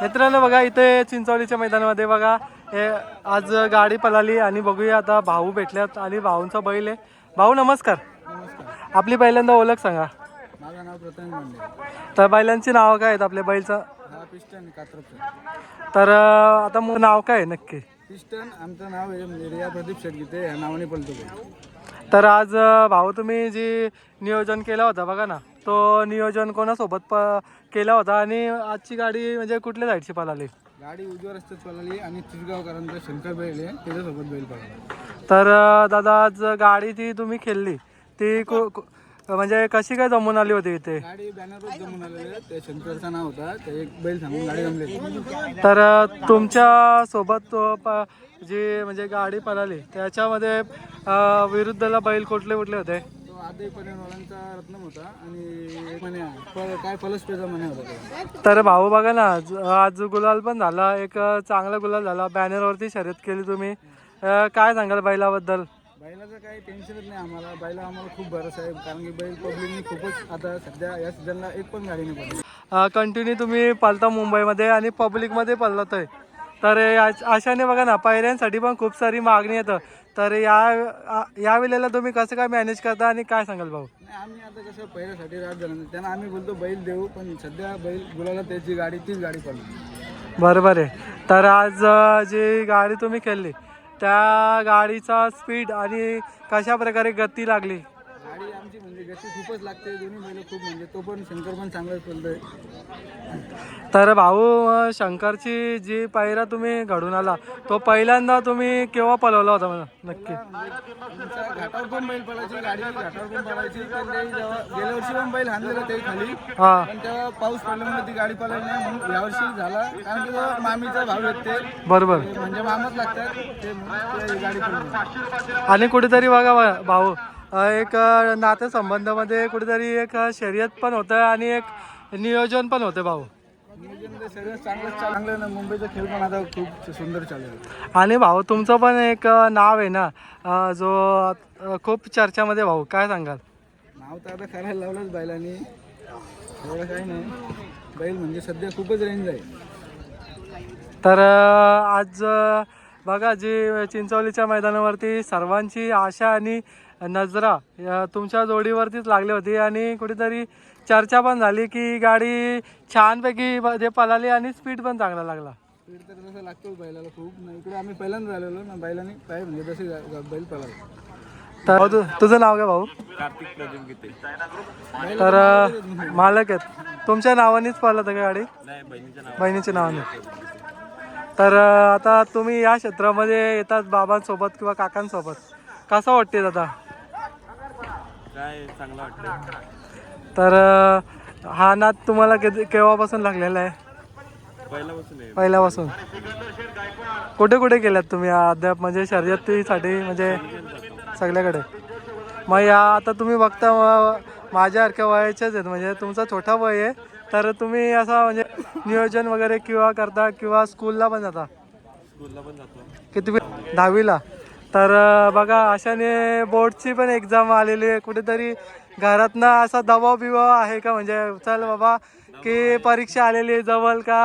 मित्रांनो बघा इथे चिंचवलीच्या मैदानामध्ये बघा. हे आज गाडी पळाली आणि बघूया आता भाऊ भेटल्यात आणि भाऊंचा बैल आहे. भाऊ नमस्कार. आपली पहिल्यांदा ओळख सांगा. माझं नाव मांडे तर बैलांची नावं काय आहेत आपल्या बैलचं? पिस्टन तर आता मग नाव काय आहे नक्की? पिस्टन आमचं नाव आहे म्हणजे रिया प्रदीप शेटगीते ह्या नावाने पळतो तो. तर आज भाऊ तुम्ही जी नियोजन केला होता बघा ना. तो नियोजन कोणासोबत प केला होता? आणि आजची गाडी म्हणजे कुठल्या साईडची पळाली? गाडी उजव्या रस्त्यात पळाली आणि चिसगावकरांचा शंकर बैल आहे त्याच्यासोबत बैल पळाला. तर दादा आज गाडी ती तुम्ही खेळली. ती कु- कु- म्हणजे कशी काय जमून आली होती इथे? गाडी बॅनरच जमून आलेले त्या शंकरचा नाव होता. ते एक बैल सांगून गाडी जमली तर अं, तुमच्यासोबत तो प- जी म्हणजे गाडी पळाली त्याच्यामध्ये अं, विरुद्धला बैल कुठले कुठले होते? आदय रत्नम होता आणि एक म्हणे फळ- काय फलसपेचा म्हणे होता तो. तर भाऊ बघा ना आज आज गुलाल पण झाला एक चांगला गुलाल झाला. बॅनरवरती शर्यत केली तुम्ही. काय सांगाल बैलाबद्दल? बैलाचं काही टेन्शनच नाही आम्हाला. बैला आम्हाला खूप भरोसा आहे कारण की बैल पब्लिकनी खूपच आता सध्या या सीझनला एक पण गाडी नाही पडली. कंटिन्यू तुम्ही पळता मुंबईमध्ये आणि पब्लिकमध्ये पळत आहे तर अशाने बघा ना पायऱ्यांसाठी पण खूप सारी मागणी येतं. तर या या वेळेला तुम्ही कसं काय मॅनेज करता आणि काय सांगाल भाऊ? नाही आम्ही आता कसं पहिल्यासाठी रात झालं. त्यांना आम्ही बोलतो बैल देऊ पण सध्या बैल गुलाला त्याची गाडी तीच गाडी पडली. बरोबर आहे. तर आज जी गाडी तुम्ही खेळली त्या गाडीचा स्पीड आणि कशा प्रकारे गती लागली? गती खूपच लागते दोन्ही बैल खूप म्हणजे तो पण शंकर पण चांगलाच पडतोय तर भाऊ शंकरची जी पायरा तुम्ही घडून आला तो पहिल्यांदा तुम्ही केव्हा पळवला होता मला नक्की. घाटावर पण बैल पडायची गाडी घाटावर पण पडायची पण ते जेव्हा गेल्या वर्षी पण बैल हाणलेला ते खाली. हां. पण तेव्हा पाऊस पडल्यामुळे ती गाडी नाही म्हणून यावर्षी झाला. कारण की मामीचा भाव आहेत ते. बरोबर. म्हणजे मामाच लागतात ते गाडी आणि कुठेतरी बघा भाऊ एक नातेसंबंधामध्ये कुठेतरी एक शर्यत पण होतं आणि एक नियोजन पण होतं भाऊ. चांगलं चांगलं ना. मुंबईचा खेळ पण आता खूप सुंदर चालेल आणि भाऊ तुमचं पण एक नाव आहे ना. जो खूप चर्चामध्ये भाऊ काय सांगाल? नाव तर आता करायला लावलंच बैलांनी. एवढं काही नाही. बैल म्हणजे सध्या खूपच रेंज आहे. तर आज बघा जी चिंचवलीच्या मैदानावरती सर्वांची आशा आणि नजरा तुमच्या जोडीवरतीच लागली होती आणि कुठेतरी चर्चा पण झाली की गाडी छानपैकी जे पळाली आणि स्पीड पण चांगला लागला. स्पीड तर तसं लागतो बैलाला खूप. ना इकडे आम्ही पहिल्यांदा झालेलो ना बैलांनी काय म्हणजे तसे बैल पळाला. तर तुझं नाव काय भाऊ? कार्तिक प्रजन गीते. तर मालक आहेत. तुमच्या नावानेच पळलं होतं का गाडी? नाही बहिणीच्या नाव बहिणीच्या नावाने. तर आता तुम्ही या क्षेत्रामध्ये येतात बाबांसोबत किंवा काकांसोबत. कसं वाटते दादा? काय चांगलं वाटतं तर हा नाद तुम्हाला केव्हापासून लागलेला आहे? पहिल्यापासून कुठे कुठे गेल्यात तुम्ही? अद्याप म्हणजे शर्यतीसाठी म्हणजे सगळ्याकडे. मग या आता तुम्ही बघता माझ्यासारख्या वयाचेच आहेत. म्हणजे तुमचा छोटा वय आहे. तर तुम्ही असं म्हणजे नियोजन वगैरे किंवा करता किंवा स्कूलला पण जाता? स्कूलला पण जातो. किती दहावीला? तर बघा अशाने बोर्डची पण एक्झाम आलेली आहे. कुठेतरी घरातनं असा दबाव बिबाव आहे का? म्हणजे चल बाबा की परीक्षा आलेली आहे जवळ का?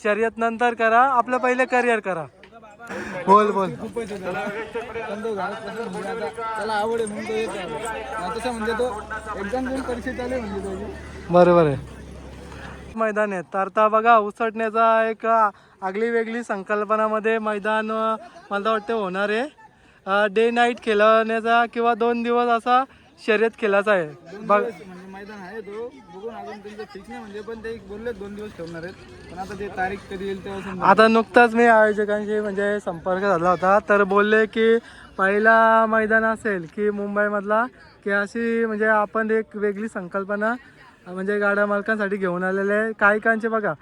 शर्यत नंतर करा. आपलं पहिले करिअर करा. बोल बोल. त्याला म्हणजे आवड आहे तसं म्हणजे तो एक्झाम देऊन म्हणजे बरोबर आहे. मैदान आहे. तर आता बघा उसटण्याचा एक आगली वेगळी संकल्पनामध्ये मैदान मला वाटतं होणार आहे. डे नाईट खेळण्याचा किंवा दोन दिवस असा शर्यत खेळायचा आहे. बघ. म्हणजे मैदान आहे तो. बघून अजून त्यांचं फिक्स नाही म्हणजे पण ते बोलले दोन दिवस ठेवणार आहेत. पण आता ते तारीख कधी येईल तेव्हा आता नुकताच मी आयोजकांशी म्हणजे संपर्क झाला होता. तर बोलले की पहिला मैदान असेल की मुंबईमधला की अशी म्हणजे आपण एक वेगळी संकल्पना म्हणजे गाड्या मालकांसाठी घेऊन आलेले आहे. काही कांचे बघा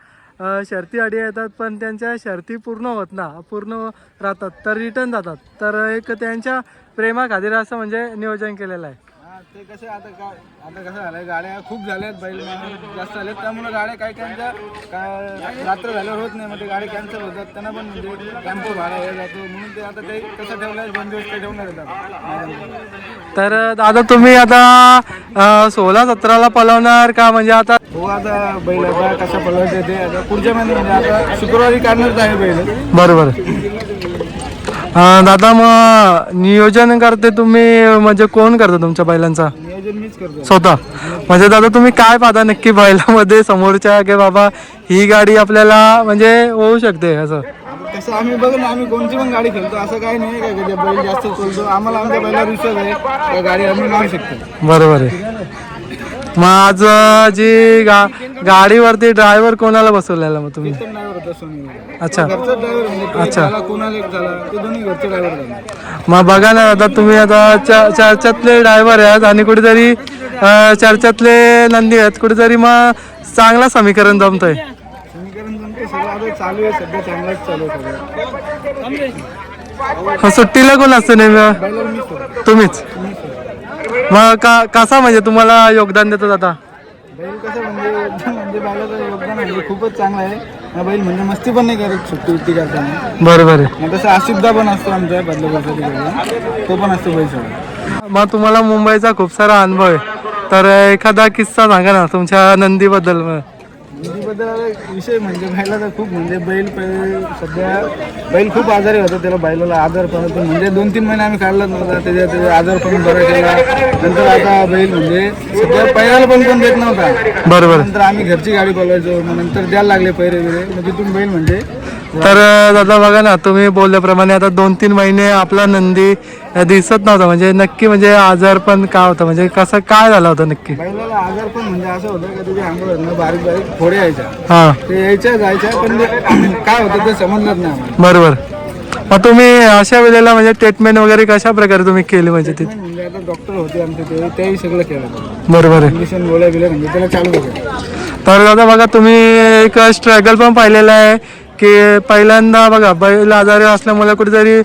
शर्ती अडी येतात पण त्यांच्या शर्ती पूर्ण होत ना पूर्ण राहतात तर रिटर्न जातात. तर एक त्यांच्या प्रेमाखातीर असं म्हणजे नियोजन केलेलं आहे. ते कसं आता काय आता कसं झालंय गाड्या खूप झाल्यात बैल जास्त झाल्यात. त्यामुळे गाड्या काही काहींच्या काय रात्र झाल्यावर होत नाही मग ते गाडी कॅन्सल होतात. त्यांना पण म्हणजे टेम्पो भाडा हे जातो. म्हणून ते आता ते कसं ठेवलंय दोन दिवस ते ठेवणार तर दादा तुम्ही आता सोळा सतराला पळवणार का? म्हणजे आता हो आता बैल आता कसं पळवायचं ते आता पुढच्या महिन्यात म्हणजे आता शुक्रवारी काढणारच आहे बैल. बरोबर. दादा मग नियोजन करते तुम्ही म्हणजे कोण करता तुमच्या बैलांचा? नियोजन मीच करतो. स्वतः. म्हणजे दादा तुम्ही काय पाहता नक्की बैलामध्ये? समोरच्या की बाबा ही गाडी आपल्याला म्हणजे होऊ शकते असं? तसं आम्ही बघ ना आम्ही कोणती पण गाडी खेळतो असं काही नाही का की ते बैल जास्त चलतो आम्हाला आमच्या बैलावर विश्वास आहे त्या गाडी आम्ही मारू शकतो. बरोबर आहे. अं, जी गा गाडीवरती ड्रायव्हर कोणाला बसवलेला मग तुम्ही? पण ड्रायव्हर होता सोनी अच्छा. घरचा ड्रायव्हर म्हणजे तो झाला कोणाला एक झाला ते दोन्ही घरचे ड्रायव्हर झाले. मग बघा ना आता तुम्ही आता च- चर्चातले ड्रायव्हर आहेत आणि कुठेतरी अं, चर्चातले नंदी आहेत. कुठेतरी मग चांगला समीकरण जमतंय. समीकरण जमते सगळं आता चालू आहे सध्या चांगलाच चालू आहे सगळं. मग सुट्टीला कोण असतं नेहमी बैलाला मीच होतो तुम्हीच? मग का कसा म्हणजे तुम्हाला योगदान देतात आता? बैल कसं म्हणजे म्हणजे बैलाचं योगदान म्हणजे खूपच चांगलं आहे. हा बैल म्हणजे मस्ती पण नाही करत सुट्टी उट्टी करताना. बरोबर आहे. मग तसं आसिफदा पण असतो आमच्या बदलापूरच्या तिकडला तो पण असतो बैल सोबत. मग तुम्हाला मुंबईचा खूप सारा अनुभव आहे. तर एखादा किस्सा सांगा ना तुमच्या नंदीबद्दल. मग. नदीबद्दल आता विषय म्हणजे बैलाचा खूप म्हणजे बैल सध्या बैल खूप आजारी होता त्याला बैलाला आजार पण होतो. म्हणजे दोन तीन महिने आम्ही काढलाच नव्हता त्याच्या त्याचा आजार पण बरा केला. नंतर आता बैल म्हणजे सध्या पैराला पण कोण देत नव्हता. बरोबर. नंतर आम्ही घरची गाडी बोलवायचो मग नंतर द्यायला लागले पैरे बिरे मग तिथून बैल म्हणजे तर दादा बघा ना तुम्ही बोलल्याप्रमाणे आता दोन तीन महिने आपला नंदी दिसत नव्हता. म्हणजे नक्की म्हणजे आजार पण काय होता? म्हणजे कसं काय झालं होतं नक्की? बैलाला आजार पण म्हणजे असं होतं का तुझ्या अंगावर बारीक बारीक फोडे यायच्या. हा. ते यायच्या जायच्या पण ते काय होतं ते समजलंच नाही आम्हाला. बरोबर. मग तुम्ही अशा वेळेला म्हणजे ट्रीटमेंट वगैरे कशा प्रकारे तुम्ही केली म्हणजे तिथे? म्हणजे आता डॉक्टर होते आमचे ते तेही सगळं केलं. बरोबर आहे. इंजेक्शन गोळ्या बिल्या म्हणजे त्याला चालू होतं. तर दादा बघा तुम्ही एक स्ट्रगल पण पाहिलेला आहे. की पहिल्यांदा बघा बैल आजारी असल्यामुळे कुठेतरी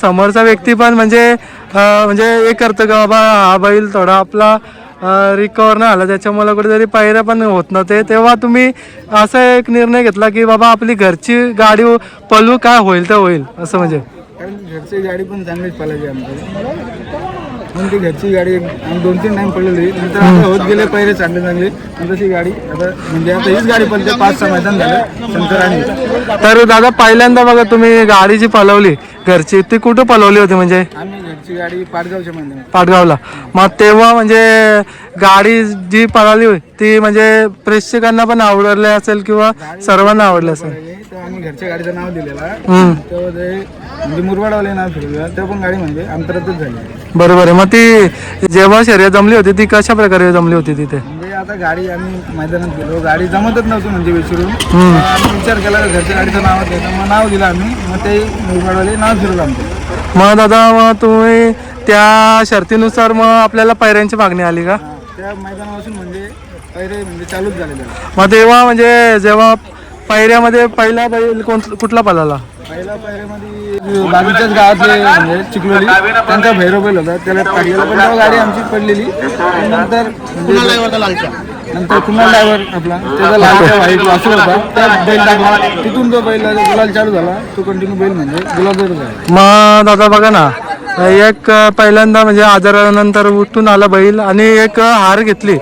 समोरचा व्यक्ती पण म्हणजे म्हणजे हे करतं का बाबा हा बैल थोडा आपला रिकवर नाही आला त्याच्यामुळे कुठेतरी पायऱ्या पण होत नव्हते. तेव्हा तुम्ही असा एक निर्णय घेतला की बाबा आपली घरची गाडी पलू काय होईल तर होईल असं म्हणजे. कारण घरची गाडी पण चांगलीच पालायची आमची म्हणून ती घरची गाडी दोन तीन टाइम पडलेली नंतर आता होत गेले पहिले चांगले चांगले. पण तशी गाडी आता म्हणजे आता हीच गाडी पडते पाच सहा मैदान झालं शंकर आणि तर दादा पहिल्यांदा बघा तुम्ही गाडी जी पळवली घरची ती कुठं पळवली होती म्हणजे? आम्ही घरची गाडी पाटगावच्या मैदानात. पाटगावला. मग तेव्हा म्हणजे गाडी जी पळाली ती म्हणजे प्रेक्षकांना पण आवडले असेल किंवा सर्वांना आवडले असेल? आम्ही घरच्या गाडीचं नाव दिलेलं तेव्हा ते म्हणजे मुरवाडवाले नाव फिरवलं तेव्हा पण गाडी म्हणजे अंतरातच झाली. बरोबर आहे. मग ती जेव्हा शर्यत जमली होती ती कशा प्रकारे जमली होती तिथे? म्हणजे आता गाडी आम्ही मैदानात गेलो. गाडी जमतच नव्हती म्हणजे विचारून. आम्ही विचार केला का घरच्या गाडीचं नाव द्यायचं मग नाव दिलं आम्ही. मग ते मुरवाडवाले नाव फिरवलं आमचं. मग दादा मग तुम्ही त्या शर्तीनुसार मग आपल्याला पैऱ्यांची मागणी आली का? त्या मैदानापासून म्हणजे पहिले म्हणजे चालूच झाले त्याला मग तेव्हा म्हणजे जेव्हा पैऱ्यामध्ये पहिला बैल कोण कुठला पळाला? पहिला पायऱ्यामध्ये बाजूच्याच गावातले म्हणजे चिखलोली त्यांचा भैरव बैल होता. त्याला टाकलेला पण तेव्हा गाडी आमची पडलेली. आणि नंतर म्हणजे नंतर कुणाल ड्रायव्हर आपला त्याचा लालचा व्हाईट वासू होता. त्या बैल टाकला. तिथून तो बैल गुलाल चालू झाला तो कंटिन्यू बैल म्हणजे गुलाबच आहे मग दादा बघा ना एक पहिल्यांदा म्हणजे आजारानंतर उठून आला बैल आणि एक हार घेतली.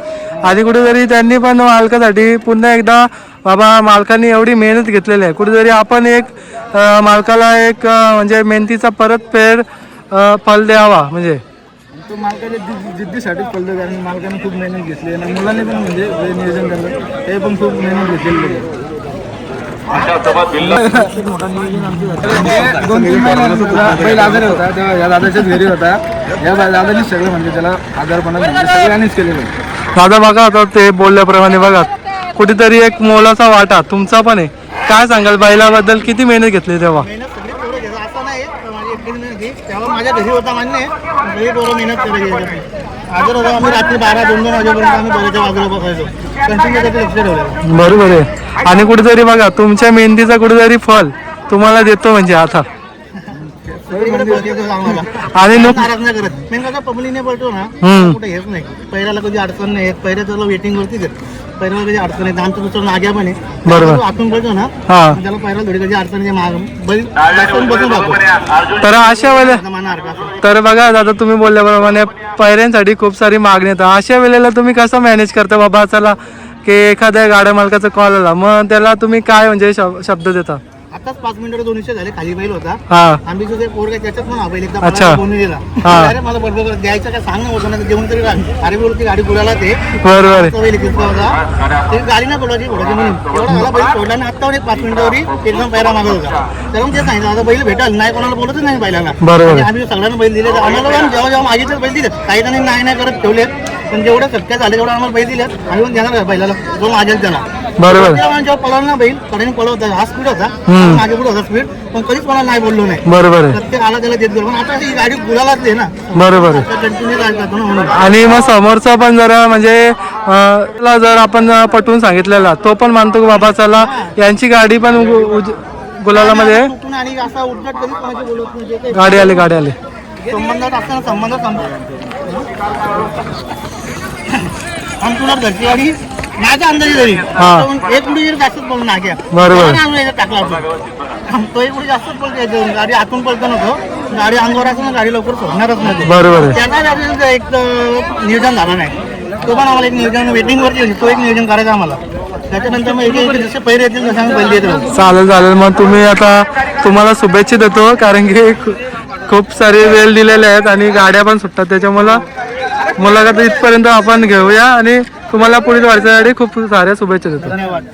आणि कुठेतरी त्यांनी पण मालकासाठी पुन्हा एकदा बाबा मालकाने एवढी मेहनत घेतलेली आहे. कुठेतरी आपण एक मालकाला एक म्हणजे मेहनतीचा परत फेड फल द्यावा म्हणजे. आणि तो मालकाच्या जिद्दीसाठीच पडतो कारण मालकाने खूप मेहनत घेतली आणि मुलांनी पण म्हणजे नियोजन करलं ते पण खूप मेहनत घेतलेली म्हणजे दोन तीन आजारी होता तेव्हा या दादाच्याच घरी होता. या सगळं म्हणजे त्याला आजारपणात म्हणजे सगळ्यांनीच केलेलं. दादा बघा आता ते बोलल्याप्रमाणे बघा. कुठेतरी एक मोलाचा वाटा तुमचा पण आहे. काय सांगाल बैलाबद्दल किती मेहनत घेतली तेव्हा? तेव्हा माझ्या घरी होता मान्य आहे. मेहनत आम्ही रात्री बारा दोन दोन वाजेपर्यंत आम्ही बघायच्या बाजूला बघायचो बरोबर आहे. आणि कुठेतरी बघा तुमच्या मेहंदीचा कुठेतरी फल तुम्हाला देतो म्हणजे आता सगळीकडे पळते तो आम्हाला आणि नाही पब्लिकने पळतो ना हम्म. कुठे हेच नाही. पहिल्याला कधी अडचण नाही येत. पहिल्या त्याला वेटिंग आहेत. पहिल्याला कधी अडचण येत. आमचं दुसरं नाग्या पण आहे बरोबर. तो आतून पळतो ना हा. त्याला पहिला थोडी कधी अडचण तर अशा वेळेला. तर बघा आता तुम्ही बोलल्याप्रमाणे पैऱ्यांसाठी खूप सारी मागणी येतात. अशा वेळेला तुम्ही कसं मॅनेज करता बाबा? चला की एखाद्या गाड्या मालकाचा कॉल आला. मग त्याला तुम्ही काय म्हणजे शब- शब्द देता? आताच पाच मिनिटं दोन विषय झाले खाली बैल होता. हा. आम्ही तुझे पोरगा त्याच्यात पण हा बैल एकदा अच्छा. मला बोलून दिला हा. अरे मला बरोबर द्यायचं काय सांग ना होतं ना जेवण तरी अरे बोल ती गाडी बुडाला ते. बरोबर आहे. तो बैल किसका होता ते गाडी ना बोलायची घोडाची म्हणून. एवढा मला बैल सोडला आणि आता एक पाच मिनिटावरी एकदम पैरा मागत होता. त्याला मग ते सांगितलं आता बैल भेटाल नाही कोणाला बोलतच नाही बैलाला. बरोबर. आणि आम्ही सगळ्यांना बैल दिले तर आम्हाला पण जेव्हा जेव्हा मागितलं बैल दिले. काही जणांनी नाही नाही करत ठेवले पण जेवढं शक्य झालं तेवढं आम्हाला बैल दिले आम्ही पण देणार बैलाला. जो मागेल त्याला. बरोबर. जेव्हा पळवला ना बैल? कडेने पळवत होता. हा स्पीड होता. पुढे होता स्पीड. पण कधीच नाही बोललो नाही. बरोबर आला त्याला देत गेलो. पण आता ही गाडी गुलालाच आहे ना. बरोबर आणि मग समोरचा पण जरा म्हणजे जर आपण पटवून सांगितलेला तो पण मानतो की बाबा चला यांची गाडी पण गुलालामध्ये गाडी आली गाडी आली. संबंधात असताना संबंध आमच्या घरची गाडी माझ्या अंदाजे तरी. हा. एक पुढे जरी जास्तच बोलून नाग्या बरोबर. त्याने याच्यात टाकला होता तो एक पुढे जास्तच बोलतो याच्यावरून. गाडी आतून पळतो नव्हतो गाडी अंगावर असं ना गाडी लवकर सोडणारच नाही. बरोबर आहे. आपल्याला एक अं, नियोजन झाला नाही. तो पण आम्हाला एक नियोजन वेटिंग वरती होती. तो एक नियोजन करायचा आम्हाला. त्याच्यानंतर मग एक एक जसे पैरे येतील तसे आम्ही राहू. चालेल चालेल. मग तुम्ही आता तुम्हाला शुभेच्छा देतो कारण की खू- खूप सारे वेळ दिलेले आहेत आणि गाड्या पण सुटतात. त्याच्यामुळं मुलाखत इथपर्यंत आपण घेऊया आणि तुम्हाला पुढील वाटचालीसाठी खूप साऱ्या शुभेच्छा देतो. धन्यवाद.